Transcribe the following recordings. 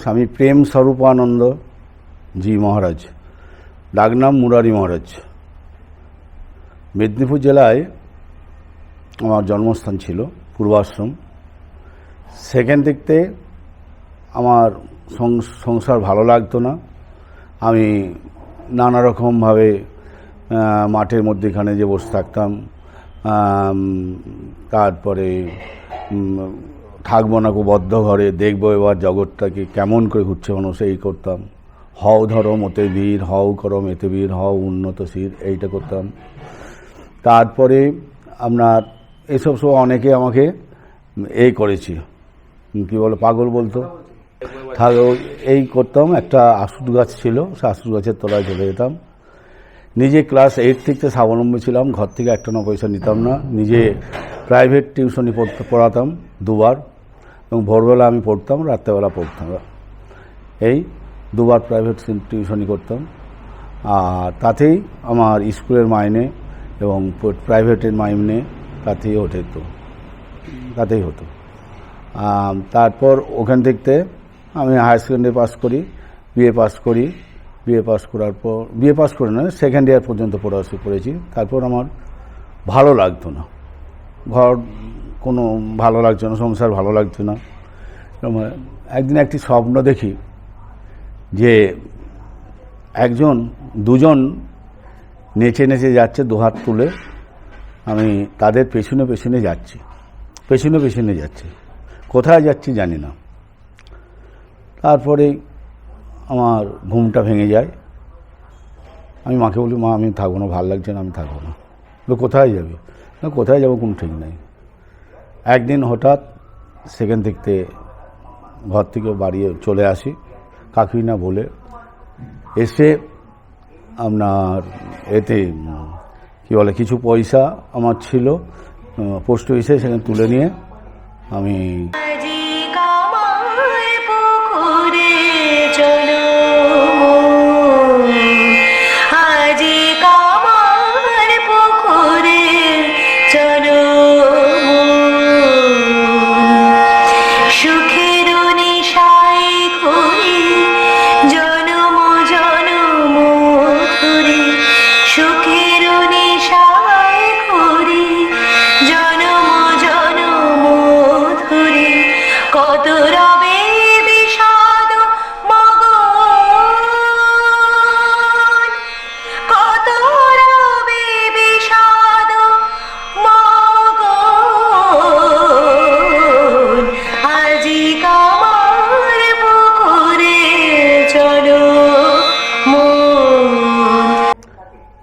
স্বামী প্রেম স্বরূপানন্দ জি মহারাজ। ডাকনাম মুরারি মহারাজ। মেদিনীপুর জেলায় আমার জন্মস্থান ছিল, পূর্বাশ্রম। সেখান থেকে আমার সংসার ভালো লাগতো না। আমি নানা রকমভাবে মাঠের মধ্যেখানে যে বসে থাকতাম তারপরে থাকব না খুব বদ্ধ ঘরে, দেখব এবার জগৎটাকে কেমন করে ঘুরছে মানুষ এই করতাম। হও ধরম ওতে বীর, হও করম এতে বীর, হও উন্নত শির, এইটা করতাম। তারপরে আপনার এসব সব অনেকে আমাকে এই করেছি। কি বলে, পাগল বলতো? তাহলে এই করতাম, একটা আশুট গাছ ছিল, সে আশুট গাছের তলায় চলে যেতাম। নিজে ক্লাস এইট থেকে স্বাবলম্বী ছিলাম, ঘর থেকে একটা না পয়সা নিতাম না, নিজে প্রাইভেট টিউশনি পড়তে পড়াতাম দুবার। এবং ভোরবেলা আমি পড়তাম, রাত্রেবেলা পড়তাম। এই দুবার প্রাইভেট টিউশনি করতাম। আর তাতেই আমার স্কুলের মাইনে এবং প্রাইভেটের মাইনে তাতেই ওঠে তো তাতেই হতো। তারপর ওখান থেকে আমি হায়ার সেকেন্ডারি পাস করি বিএ পাস করি। বিএ পাস করার পর বিএ পাস করে না সেকেন্ড ইয়ার পর্যন্ত পড়াশোনা করেছি। তারপর আমার ভালো লাগতো না। ঘর কোনো ভালো লাগছে না, সংসার ভালো লাগছে না। একদিন একটি স্বপ্ন দেখি যে একজন, দুজন নেচে নেচে যাচ্ছে দুহাত তুলে। আমি তাদের পেছনে পেছনে যাচ্ছি, পেছনে পেছনে যাচ্ছি। কোথায় যাচ্ছি জানি না। তারপরে আমার ঘুমটা ভেঙে যায়। আমি মাকে বলি, মা, আমি থাকব না, ভালো লাগছে না, আমি থাকব না। কোথায় যাবে? না, কোথায় যাব কোনো ঠিক নাই। একদিন হঠাৎ সেখান থেকে ঘর থেকে বাড়িয়ে চলে আসি কাকিনা না বলে, এসে আপনার এতে, কি বলে, কিছু পয়সা আমার ছিল পোস্ট অফিসে সেখানে তুলে নিয়ে আমি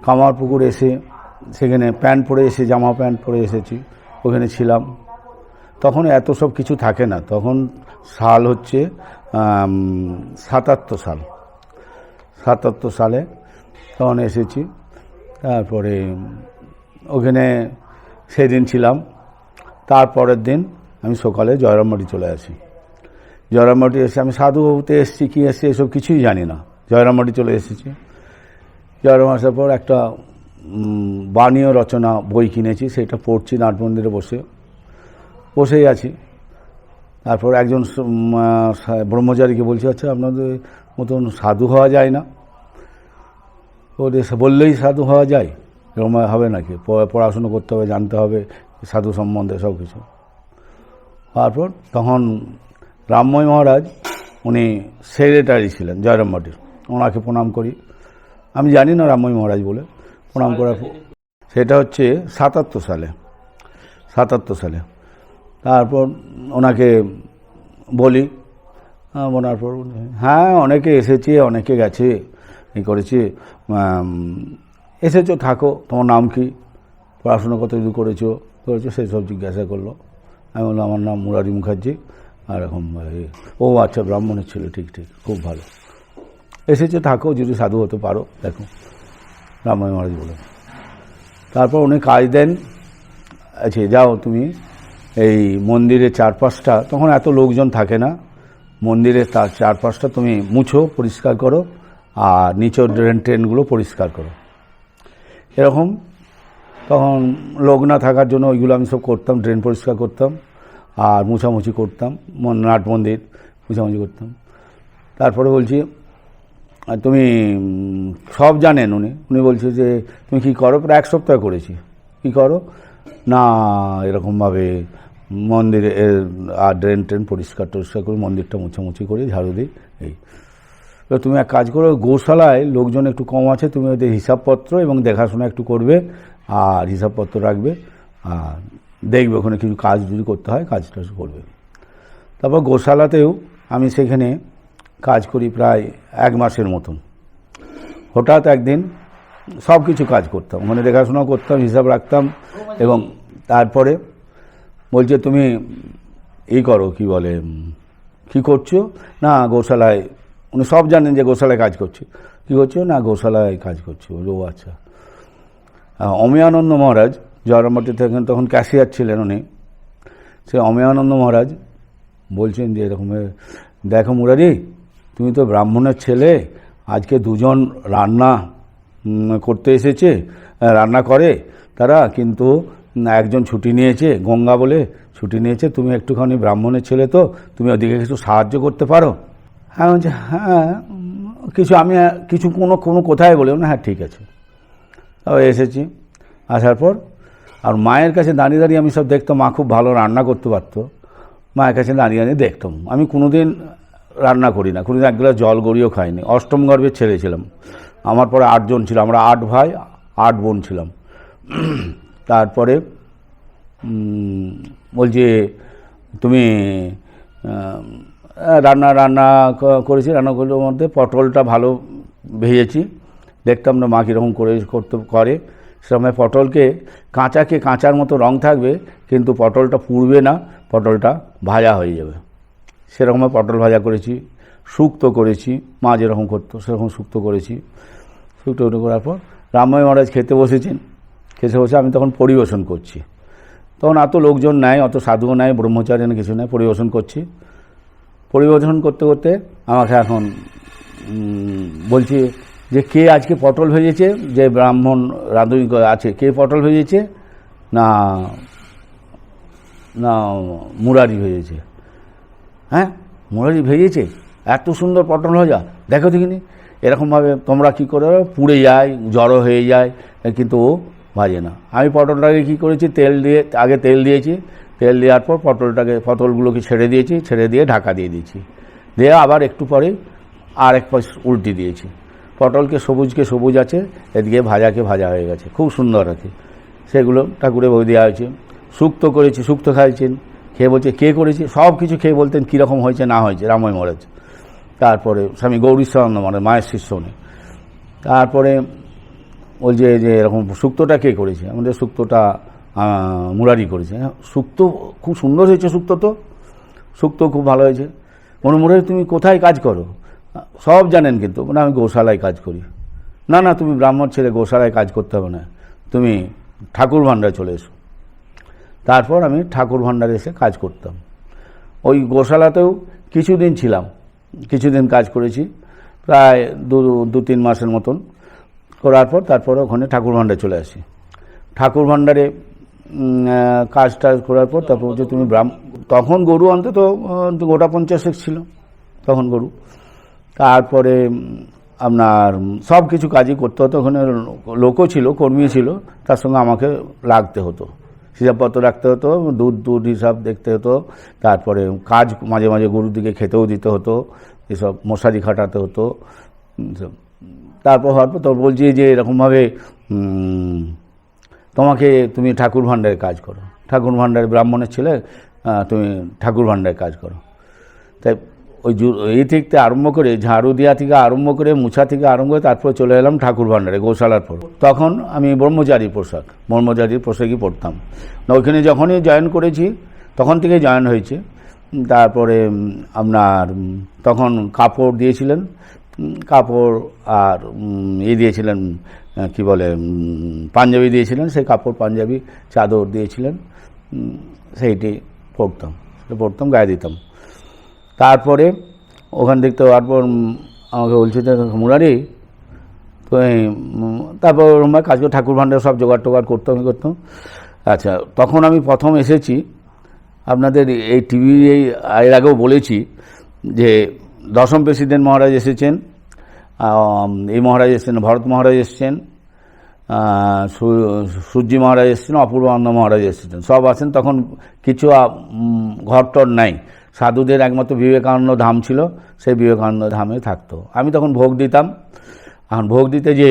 কামার পুকুরে এসে সেখানে প্যান্ট পরে এসে জামা প্যান্ট পরে এসেছি ওখানে ছিলাম। তখন এত সব কিছু থাকে না। তখন সাল হচ্ছে সাতাত্তর সাল। সাতাত্তর সালে তখন এসেছি। তারপরে ওখানে সেদিন ছিলাম। তারপরের দিন আমি সকালে জয়রামবাটি চলে আসি। জয়রামবাটি এসে আমি সাধুবাবুতে এসেছি, কী এসেছি এসব কিছুই জানি না। জয়রামবাটি চলে এসেছি। জয়রাম আসার পর একটা বাণীয় রচনা বই কিনেছি, সেটা পড়ছি নাট মন্দিরে বসে। বসেই আছি। তারপর একজন ব্রহ্মচারীকে বলছি আচ্ছা আপনাদের মতন সাধু হওয়া যায় না? ওদের বললেই সাধু হওয়া যায়। এরকম হবে নাকি? পড়াশুনো করতে হবে, জানতে হবে, সাধু সম্বন্ধে সব কিছু। তারপর তখন রামময় মহারাজ, উনি সেক্রেটারি ছিলেন জয়রামবাটির। ওনাকে প্রণাম করি। আমি জানি না রামময় মহারাজ বলে। প্রণাম করার সেটা হচ্ছে সাতাত্তর সালে। সাতাত্তর সালে। তারপর ওনাকে বলি বলার পর হ্যাঁ অনেকে এসেছে, অনেকে গেছে এই করেছে এসেছ, থাকো, তোমার নাম কি? পড়াশোনা কত দূর করেছ? করেছ সেই সব জিজ্ঞাসা করল। আমি বললাম, আমার নাম মুরারি মুখার্জি। আর এখন ও আচ্ছা ব্রাহ্মণের ছিল, ঠিক ঠিক, খুব ভালো। এসেছে, থাকো, যদি সাধু হতে পারো, দেখো। রামায় মহারাজ বলে তারপর উনি কাজ দেন আচ্ছা যাও তুমি এই মন্দিরের চারপাশটা, তখন এত লোকজন থাকে না। মন্দিরের তার চারপাশটা তুমি মুছো, পরিষ্কার করো, আর নিচের ড্রেন ট্রেনগুলো পরিষ্কার করো। এরকম। তখন লোক না থাকার জন্য ওইগুলো আমি সব করতাম ড্রেন পরিষ্কার করতাম, আর মুছামুছি করতাম নাট মন্দির মুছামুছি করতাম। তারপরে বলছি, তুমি সব জানেন উনি। উনি বলছে যে, তুমি কি করো? প্রায় এক সপ্তাহ করেছি। কি করো? না, এরকমভাবে মন্দিরে আর ড্রেন ট্রেন পরিষ্কার টরিষ্কার করে মন্দিরটা মুছামুছি করে ঝাড়ু দিই, এই। এবার তুমি এক কাজ করো, গোশালায় লোকজন একটু কম আছে, তুমি ওদের হিসাবপত্র এবং দেখাশোনা একটু করবে, আর হিসাবপত্র রাখবে, আর দেখবে ওখানে কিছু কাজ যদি করতে হয় কাজ টাজ করবে। তারপর গোশালাতেও আমি সেখানে কাজ করি প্রায় এক মাসের মতন। হঠাৎ একদিন সব কিছু কাজ করতাম মানে দেখাশোনা করতাম, হিসাব রাখতাম এবং তারপরে বলছে, তুমি এই করো, কি বলে কি করছ? না, গোশালায়, উনি সব জানেন যে গোশালায় কাজ করছি। কি করছ? না, গোশালায় কাজ করছি। ও আচ্ছা। অমিয়ানন্দ মহারাজ জয়রামবাটি থেকে তখন ক্যাশিয়ার ছিলেন উনি সে অমিয়ানন্দ মহারাজ বলছেন যে, এরকম দেখো মুরারি, তুমি তো ব্রাহ্মণের ছেলে, আজকে দুজন রান্না করতে এসেছে, রান্না করে তারা, কিন্তু একজন ছুটি নিয়েছে, গঙ্গা বলে ছুটি নিয়েছে, তুমি একটুখানি ব্রাহ্মণের ছেলে তো, তুমি ওদিকে কিছু সাহায্য করতে পারো? হ্যাঁ বলছে হ্যাঁ কিছু আমি, কিছু কোনো কোনো কোথায় বলি? না হ্যাঁ ঠিক আছে। তারপর এসেছি। আসার পর, আর মায়ের কাছে দাঁড়িয়ে দাঁড়িয়ে আমি সব দেখতাম, মা খুব ভালো রান্না করতে পারতো। মায়ের কাছে দাঁড়িয়ে দাঁড়িয়ে দেখতাম। আমি কোনোদিন রান্না করি না, কোনোদিন এক গ্লাস জল গড়িয়েও খাইনি। অষ্টম গর্ভের ছেলে ছিলাম। আমার পরে আটজন ছিল, আমরা আট ভাই, আট বোন ছিলাম। তারপরে বলছি, তুমি রান্না রান্না করেছি রান্না রান্নাগুলোর মধ্যে পটলটা ভালো ভেজেছি। দেখতাম না মা কীরকম করে করতে করে। সেরকম পটলকে কাঁচাকে কাঁচার মতো রং থাকবে, কিন্তু পটলটা পুড়বে না, পটলটা ভাজা হয়ে যাবে। সেরকম পটল ভাজা করেছি, শুক্তো করেছি, মা যেরকম করতো সেরকম শুক্তো করেছি। শুক্তো করার পর রামময় মহারাজ খেতে বসেছেন। খেতে বসে আমি তখন পরিবেশন করছি। তখন এত লোকজন নাই, অত সাধুও নাই, ব্রহ্মচারী না কিছু নাই, পরিবেশন করছি। পরিবেশন করতে করতে আমাকে এখন বলছি যে কে আজকে পটল ভেজেছে? যে ব্রাহ্মণ রাঁধুনি আছে, কে পটল ভেজেছে? না না, মুরারি ভেজেছে। হ্যাঁ মুরারি ভেজেছে? এত সুন্দর পটল ভাজা। দেখো দেখিনি? এরকমভাবে তোমরা কী করে, পুড়ে যায়, জড়ো হয়ে যায়, কিন্তু ও ভাজে না আমি পটলটাকে কী করেছি? তেল দিয়ে, আগে তেল দিয়েছি। তেল দেওয়ার পর পটলটাকে, পটলগুলোকে ছেড়ে দিয়েছি, ছেড়ে দিয়ে ঢাকা দিয়ে দিয়েছি। দিয়ে আবার একটু পরে আর এক পাশ উল্টি দিয়েছি। পটলকে সবুজকে সবুজ আছে, এদিকে ভাজাকে ভাজা হয়ে গেছে। খুব সুন্দর আছে। সেগুলো ঠাকুরে বই দেওয়া হয়েছে। শুক্তো করেছি শুক্তো খাইছেন খেয়ে বলছে, কে করেছে? সব কিছু খেয়ে বলতেন কীরকম হয়েছে, না হয়েছে রাময় মহারাজ। তারপরে স্বামী গৌরীশ্বরানন্দ মানে মায়ের শিষ্য তারপরে বলছে যে এরকম শুক্তোটা কে করেছে? আমাদের শুক্তোটা আহ, মুরারি করেছে। হ্যাঁ, শুক্তো খুব সুন্দর হয়েছে শুক্তো তো। শুক্তো খুব ভালো হয়েছে। মনে মুরারি তুমি কোথায় কাজ করো? সব জানেন কিন্তু মানে আমি গোশালায় কাজ করি। না না তুমি ব্রাহ্মণ ছেলে গোশালায় কাজ করতে হবে না। তুমি ঠাকুর ভাণ্ডারে চলে এসো। তারপর আমি ঠাকুর ভাণ্ডারে এসে কাজ করতাম। ওই গোশালাতেও কিছুদিন ছিলাম। কিছুদিন কাজ করেছি। প্রায় দু দু তিন মাসের মতন। করার পর তারপরে ওখানে ঠাকুর ভাণ্ডারে চলে আসি। ঠাকুর ভাণ্ডারে কাজ টাজ করার পর তারপর যে তুমি ব্রাহ্ম, তখন গরু অন্তত গোটা পঞ্চাশেক ছিল, তখন গরু। তারপরে আপনার সব কিছু কাজই করতে হতো, ওখানে লোকও ছিল, কর্মী ছিল, তার সঙ্গে আমাকে লাগতে হতো। হিসাবপত্র রাখতে হতো, দুধ দুধ হিসাব দেখতে হতো, তারপরে কাজ মাঝে মাঝে গরুর দিকে খেতেও দিতে হতো, এসব মশারি খাটাতে হতো। তারপর হওয়ার পর তোর বলছি যে এরকমভাবে তোমাকে তুমি ঠাকুর ভাণ্ডারে কাজ করো। ঠাকুর ভাণ্ডারে ব্রাহ্মণের ছেলে তুমি ঠাকুর ভাণ্ডারে কাজ করো। তাই ওই এই থেকে আরম্ভ করে ঝাড়ু দেওয়া থেকে আরম্ভ করে মুছা থেকে আরম্ভ করে তারপর চলে এলাম ঠাকুর ভাণ্ডারে, গোশালার পর। তখন আমি ব্রহ্মচারী পোশাক ব্রহ্মচারীর পোশাকই পরতাম ওইখানে যখনই জয়েন করেছি, তখন থেকে জয়েন হয়েছে। তারপরে আপনার তখন কাপড় দিয়েছিলেন কাপড় আর ইয়ে দিয়েছিলেন কি বলে পাঞ্জাবি দিয়েছিলেন, সেই কাপড় পাঞ্জাবি চাদর দিয়েছিলেন সেইটি পরতাম সেটা পরতাম, গায়ে দিতাম। তারপরে ওখান থেকে তো তারপর আমাকে বলছে যে, মুরারি তো তারপর ওরকম কাজ করে ঠাকুর ভাণ্ডার সব জোগাড় টোগাড় করতাম করতাম। আচ্ছা তখন আমি প্রথম এসেছি, আপনাদের এই টিভি, এই, এর আগেও বলেছি যে দশম প্রেসিডেন্ট মহারাজ এসেছেন এই মহারাজ এসেছেন, ভরত মহারাজ এসেছেন সূর্যি মহারাজ এসেছেন, অপূর্বানন্দ মহারাজ এসেছেন। সব আছেন, তখন কিছু ঘরটর নাই। সাধুদের একমাত্র বিবেকানন্দ ধাম ছিল, সেই বিবেকানন্দ ধামে থাকতো। আমি তখন ভোগ দিতাম। এখন ভোগ দিতে যে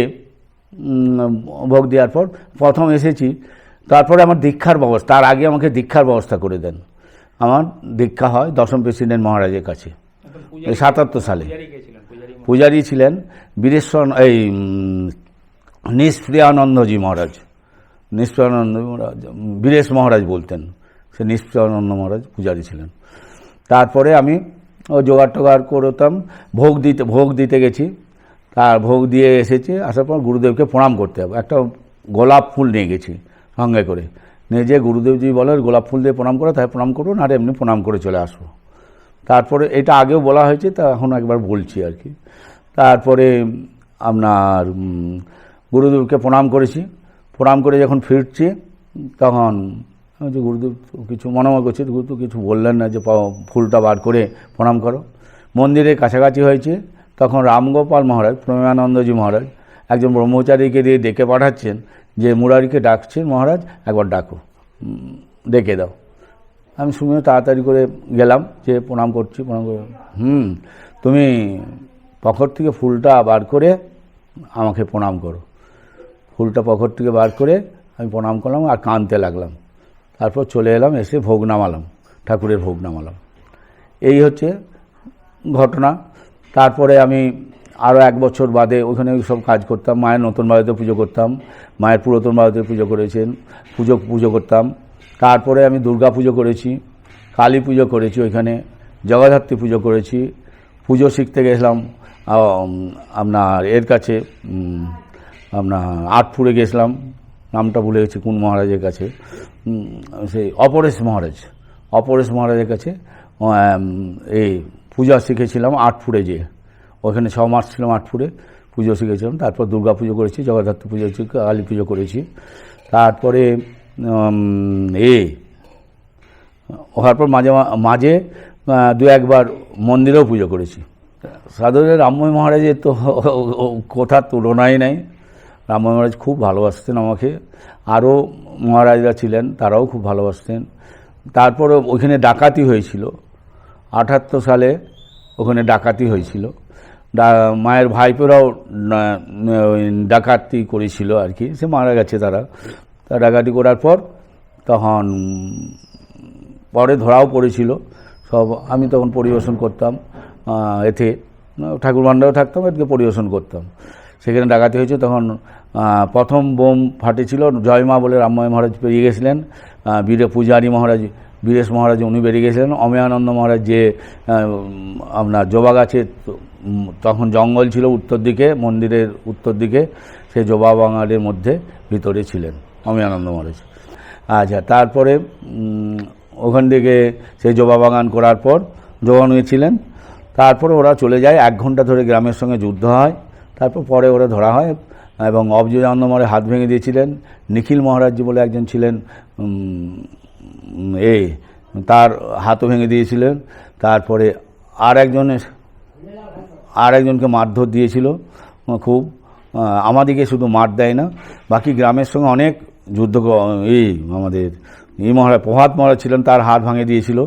ভোগ দেওয়ার পর প্রথম এসেছি, তারপরে আমার দীক্ষার ব্যবস্থা, তার আগে আমাকে দীক্ষার ব্যবস্থা করে দেন। আমার দীক্ষা হয় দশম প্রেসিডেন্ট মহারাজের কাছে। এই সাতাত্তর সালে। পূজারী ছিলেন বীরেশ্বর এই নিষ্প্রিয়ানন্দজি মহারাজ। নিষ্প্রিয়ানন্দ মহারাজ বীরেশ মহারাজ বলতেন। সে নিষ্প্রিয়ানন্দ মহারাজ পূজারী ছিলেন। তারপরে আমি ও জোগাড় টোগাড় করতাম ভোগ দিতে ভোগ দিতে গেছি। তার ভোগ দিয়ে এসেছি আসার পর গুরুদেবকে প্রণাম করতে হবে একটা গোলাপ ফুল নিয়ে গেছি সঙ্গে করে। নিয়ে যে গুরুদেবজি বলেন গোলাপ ফুল দিয়ে প্রণাম করো তাই প্রণাম করুন আর এমনি প্রণাম করে চলে আসব। তারপরে এটা আগেও বলা হয়েছে, তা এখন একবার বলছি আর কি। তারপরে আপনার গুরুদেবকে প্রণাম করেছি। প্রণাম করে যখন ফিরছি, তখন যে গুরুদেব, কিছু মনে মনে করছি গুরু কিছু বললেন না যে ফুলটা বার করে প্রণাম করো। মন্দিরের কাছাকাছি হয়েছে, তখন রামগোপাল মহারাজ, প্রমেয়ানন্দজি মহারাজ, একজন ব্রহ্মচারীকে দিয়ে ডেকে পাঠাচ্ছেন, যে মুরারিকে ডাকছেন মহারাজ, একবার ডাকো ডেকে দাও। আমি শুনে তাড়াতাড়ি করে গেলাম যে প্রণাম করছি, প্রণাম করে হুম, তুমি পকেট থেকে ফুলটা বার করে আমাকে প্রণাম করো। ফুলটা পকেট থেকে বার করে আমি প্রণাম করলাম আর কাঁদতে লাগলাম। তারপর চলে এলাম, এসে ভোগ নামালাম, ঠাকুরের ভোগ নামালাম। এই হচ্ছে ঘটনা। তারপরে আমি আরও এক বছর বাদে ওখানে সব কাজ করতাম, মায়ের নতুন বাড়িতে পুজো করতাম, মায়ের পুরাতন বাড়িতে পুজো করেছেন, পুজো পুজো করতাম। তারপরে আমি দুর্গা পুজো করেছি, কালী পুজো করেছি ওইখানে, জগদ্ধাত্রী পুজো করেছি, পুজো শিখতে গেছিলাম আপনার এর কাছে আপনার আটপুরে গেছিলাম, নামটা ভুলে গেছি কোন মহারাজের কাছে সেই অপরেশ মহারাজ, অপরেশ মহারাজের কাছে এই পূজা শিখেছিলাম আটপুরে যে ওখানে ছ মাস ছিলাম আটপুরে, পুজো শিখেছিলাম, তারপর দুর্গা পুজো করেছি, জগদ্ধাত্রী পুজো কালী পুজো করেছি, তারপরে এ, হওয়ার পর মাঝে মাঝে দু একবার মন্দিরেও পুজো করেছি। সাধুদের রামময় মহারাজের তো কোথার তুলনাই নাই। রামময় মহারাজ খুব ভালোবাসতেন আমাকে। আরও মহারাজরা ছিলেন, তারাও খুব ভালোবাসতেন। তারপরে ওইখানে ডাকাতি হয়েছিল। আঠাত্তর সালে ওখানে ডাকাতি হয়েছিল। মায়ের ভাইপোরাও ডাকাতি করেছিল আর কি। সে মারা গেছে তারা। তা ডাকাতি করার পর তখন পরে ধরাও পড়েছিল। সব আমি তখন পরিবেশন করতাম এতে, ঠাকুর ভান্ডারও থাকতাম, এদিকে পরিবেশন করতাম। সেখানে ডাকাতি হয়েছে তখন প্রথম বোম ফাটেছিল জয়মা বলে রামময় মহারাজ বেরিয়ে গেছিলেন বীরে পূজারী মহারাজ, বীরেশ মহারাজ উনি বেরিয়ে গেছিলেন। অমেয়ানন্দ মহারাজ যে আপনার জবা গাছে, তখন জঙ্গল ছিল উত্তর দিকে, মন্দিরের উত্তর দিকে সেই জবা বাঙালির মধ্যে ভিতরে ছিলেন। অমেয়ানন্দ মহারাজ আচ্ছা তারপরে ওখান থেকে সেই জবা বাগান করার পর জবান হয়েছিলেন তারপরে ওরা চলে যায়, এক ঘণ্টা ধরে গ্রামের সঙ্গে যুদ্ধ হয়। তারপর পরে ওরা ধরা হয় এবং অবজয়ানন্দ মহারাজ হাত ভেঙে দিয়েছিলেন। নিখিল মহারাজ বলে একজন ছিলেন এ, তার হাতও ভেঙে দিয়েছিলেন। তারপরে আর একজনের আর একজনকে মারধর দিয়েছিল, খুব। আমাদিকে শুধু মার দেয় না, বাকি গ্রামের সঙ্গে অনেক যুদ্ধ এই আমাদের, এই মহারাজ, প্রভাত মহারাজ ছিলেন, তার হাত ভাঙে দিয়েছিল।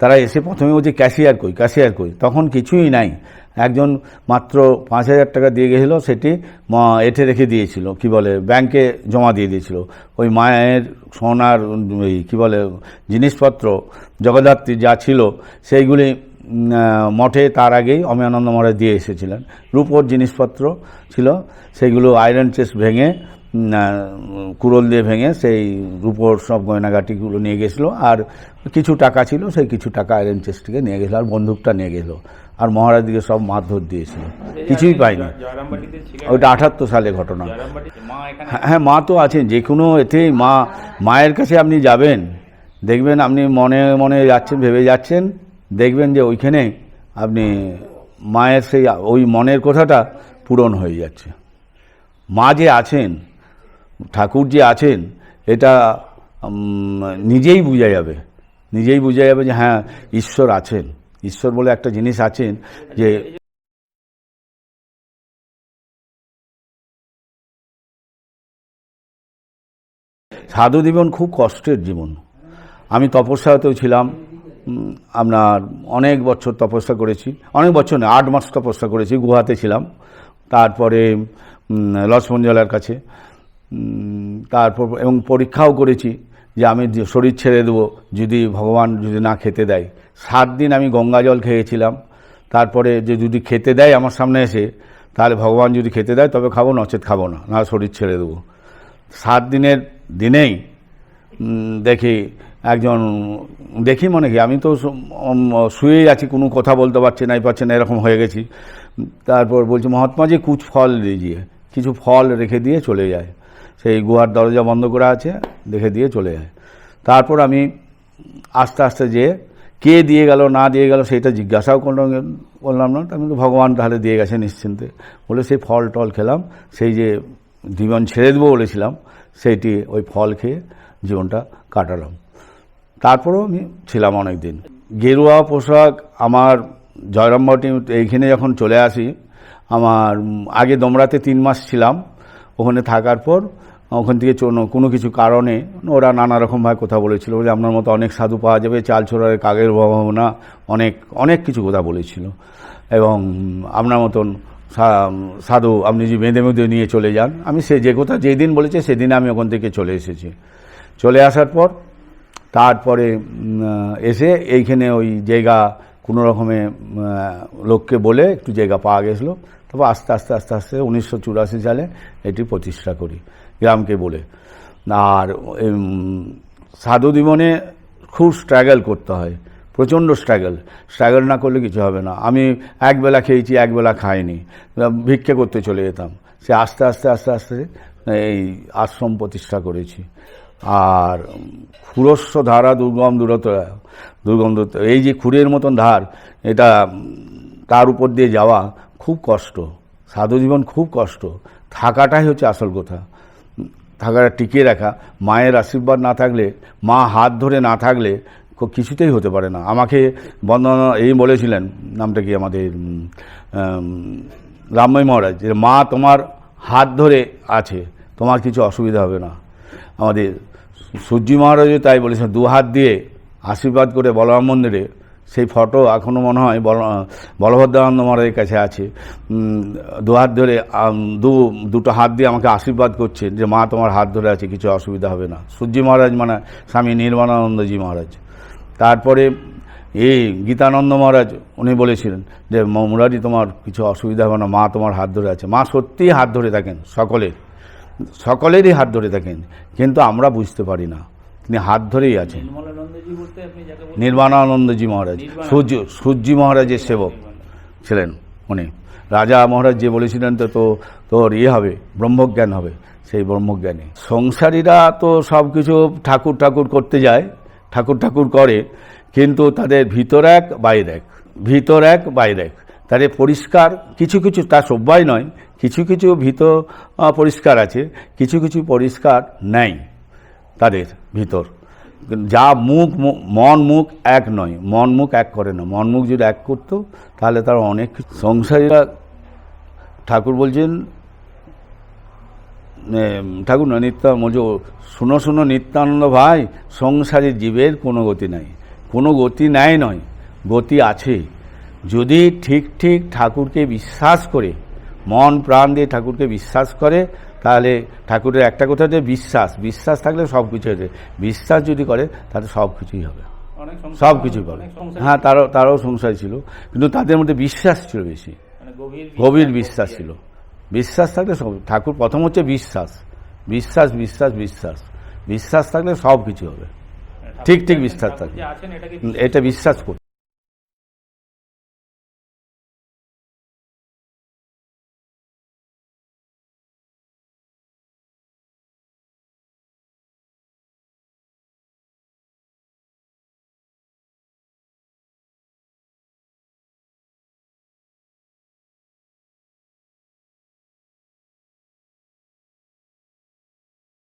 তারা এসে প্রথমে বলছে, ক্যাশিয়ার কই ক্যাশিয়ার কই? তখন কিছুই নাই। একজন মাত্র পাঁচ হাজার টাকা দিয়ে গেছিল, সেটি এঠে রেখে দিয়েছিল, কি বলে, ব্যাংকে জমা দিয়ে দিয়েছিল। ওই মায়ের সোনার ওই কী বলে, জিনিসপত্র, জগদ্ধাত্রী যা ছিল, সেইগুলি মঠে তার আগেই অমিয়ানন্দ মহারাজ দিয়ে এসেছিলেন। রূপোর জিনিসপত্র ছিল সেগুলো আয়রন চেস্ট ভেঙে কুড়োল দিয়ে ভেঙে সেই রূপোর সব গয়নাগাটিগুলো নিয়ে গেছিল। আর কিছু টাকা ছিল সেই কিছু টাকা আয়রন চেস্ট নিয়ে গেছিল আর বন্দুকটা নিয়ে গেছিল। আর মহারাজ দিকে সব মারধর দিয়েছিল। কিছুই পাইনি। ওইটা আঠাত্তর সালে ঘটনা। হ্যাঁ, মা তো আছেন যে কোনো এতেই মা মায়ের কাছে আপনি যাবেন দেখবেন আপনি মনে মনে যাচ্ছেন ভেবে যাচ্ছেন দেখবেন যে ওইখানে আপনি মায়ের সেই ওই মনের কথাটা পূরণ হয়ে যাচ্ছে। মা যে আছেন ঠাকুর যে আছেন এটা নিজেই বোঝা যাবে। নিজেই বোঝা যাবে যে হ্যাঁ ঈশ্বর আছেন। ঈশ্বর বলে একটা জিনিস আছেন যে সাধু জীবন খুব কষ্টের জীবন। আমি তপস্যাতেও ছিলাম আপনার অনেক বছর তপস্যা করেছি অনেক বছর না আট মাস তপস্যা করেছি গুহাতে ছিলাম। তারপরে উম, লক্ষ্মণজলার কাছে। তারপর এবং পরীক্ষাও করেছি যে আমি শরীর ছেড়ে দেবো যদি ভগবান যদি না খেতে দেয়। সাত দিন আমি গঙ্গা জল খেয়েছিলাম। তারপরে যে যদি খেতে দেয় আমার সামনে এসে, তাহলে ভগবান যদি খেতে দেয় তবে খাব, নচেত খাব না না শরীর ছেড়ে দেবো। সাত দিনের দিনেই দেখি একজন, দেখি মনে কি, আমি তো শুয়েই আছি, কোনো কথা বলতে পারছি না, এই পারছি না, এরকম হয়ে গেছি। তারপর বলছি মহাত্মা যে কুচ ফল দিজিয়ে কিছু ফল রেখে দিয়ে চলে যায়। সেই গুহার দরজা বন্ধ করা আছে, দেখে দিয়ে চলে যায়। তারপর আমি আস্তে আস্তে যেয়ে কে দিয়ে গেল, না দিয়ে গেল সেটা জিজ্ঞাসাও করলাম করলাম না, আমি তো ভগবান তাহলে দিয়ে গেছে নিশ্চিন্তে। বলে সেই ফল টল খেলাম, সেই যে জীবন ছেড়ে দেবো বলেছিলাম, সেইটি ওই ফল খেয়ে জীবনটা কাটালাম। তারপরেও আমি ছিলাম অনেক দিন গেরুয়া পোশাক আমার জয়রামবাটি এইখানে যখন চলে আসি, আমার আগে দমরাতে তিন মাস ছিলাম, ওখানে থাকার পর ওখান থেকে কোনো কিছু কারণে ওরা নানা রকমভাবে কথা বলেছিল। যে আপনার মতো অনেক সাধু পাওয়া যাবে, চাল ছোড়ার কাগের ভাবনা অনেক অনেক কিছু কথা বলেছিল। এবং আপনার মতন সাধু আপনি যে বেঁধে বেঁধে নিয়ে চলে যান, আমি সে যে কথা যেই দিন বলেছে সেদিন আমি ওখান থেকে চলে এসেছি। চলে আসার পর, তারপরে এসে এইখানে ওই জায়গা কোনো রকমে লোককে বলে একটু জায়গা পাওয়া গেছিল। তারপর আস্তে আস্তে আস্তে আস্তে উনিশশো চুরাশি সালে এটি প্রতিষ্ঠা করি। গ্রামকে বলে। আর সাধু জীবনে খুব স্ট্রাগল করতে হয়, প্রচণ্ড স্ট্রাগল স্ট্রাগল না করলে কিছু হবে না। আমি একবেলা খেয়েছি, একবেলা খাইনি। ভিক্ষে করতে চলে যেতাম। সে আস্তে আস্তে আস্তে আস্তে এই আশ্রম প্রতিষ্ঠা করেছি। আর, খুরস্ব ধারা দুর্গম দূরত্ব দুর্গম দূরত্ব এই যে খুরের মতন ধার, এটা তার উপর দিয়ে যাওয়া খুব কষ্ট। সাধু জীবন খুব কষ্ট। থাকাটাই হচ্ছে আসল কথা। থাকাটা টিকিয়ে রাখা, মায়ের আশীর্বাদ না থাকলে, মা হাত ধরে না থাকলে কিছুতেই হতে পারে না। আমাকে বন্দনা এই বলেছিলেন, নামটা কি আমাদের রামময় মহারাজ, যে মা তোমার হাত ধরে আছে, তোমার কিছু অসুবিধা হবে না। আমাদের সূর্যি মহারাজও তাই বলেছেন দু হাত দিয়ে আশীর্বাদ করে বলরাম মন্দিরে সেই ফটো এখনও মনে হয় বল, বলভদ্রানন্দ মহারাজের কাছে আছে। দু হাত ধরে দু, দুটো হাত দিয়ে আমাকে আশীর্বাদ করছে যে, মা, তোমার হাত ধরে আছে, কিছু অসুবিধা হবে না। সূর্যি মহারাজ মানে স্বামী নির্মাণানন্দজি মহারাজ। তারপরে এই গীতানন্দ মহারাজ, উনি বলেছিলেন যে মুরারি তোমার কিছু অসুবিধা হবে না। মা, তোমার হাত ধরে আছে। মা সত্যিই হাত ধরে থাকেন, সকলের। সকলেরই হাত ধরে থাকেন, কিন্তু আমরা বুঝতে পারি না। তিনি হাত ধরেই আছেন। নির্বাণানন্দজি মহারাজ সূর্য সূর্যি মহারাজের সেবক ছিলেন উনি। রাজা মহারাজ যে বলেছিলেন তো তো তোর ইয়ে হবে ব্রহ্মজ্ঞান হবে সেই ব্রহ্মজ্ঞানী। সংসারীরা তো সব কিছু ঠাকুর ঠাকুর করতে যায় ঠাকুর ঠাকুর করে কিন্তু তাদের ভিতর এক বাইরে এক। ভিতর এক বাইরে এক। তাদের পরিষ্কার কিছু কিছু তা সবাই নয় কিছু কিছু ভিতর পরিষ্কার আছে কিছু কিছু পরিষ্কার নেই। তাদের ভিতর। যা মুখ মন, মুখ এক নয়। মন, মুখ এক করে না। মন, মুখ যদি এক করতো, তাহলে তারা অনেক সংসারীরা ঠাকুর বলছেন ঠাকুর না নিত্য মজো, শুনো শুনো, নিত্যানন্দ ভাই, সংসারী জীবের কোনো গতি নাই। কোনো গতি নাই নয়, গতি আছে। যদি ঠিক ঠিক ঠাকুরকে বিশ্বাস করে, মন, প্রাণ দিয়ে ঠাকুরকে বিশ্বাস করে তাহলে ঠাকুরের একটা কথা যে বিশ্বাস। বিশ্বাস থাকলে সব কিছু হবে বিশ্বাস যদি করে তাহলে সব কিছুই হবে। সব কিছু করে হ্যাঁ তারও তারও সংসার ছিল। কিন্তু তাদের মধ্যে বিশ্বাস ছিল বেশি। মানে গভীর বিশ্বাস ছিল। বিশ্বাস থাকলে সব ঠাকুর প্রথম হচ্ছে বিশ্বাস। বিশ্বাস বিশ্বাস বিশ্বাস। বিশ্বাস থাকলে সব কিছু হবে। ঠিক ঠিক বিশ্বাস ঠাকুর থাকে যে আছেন এটাকে এটা বিশ্বাস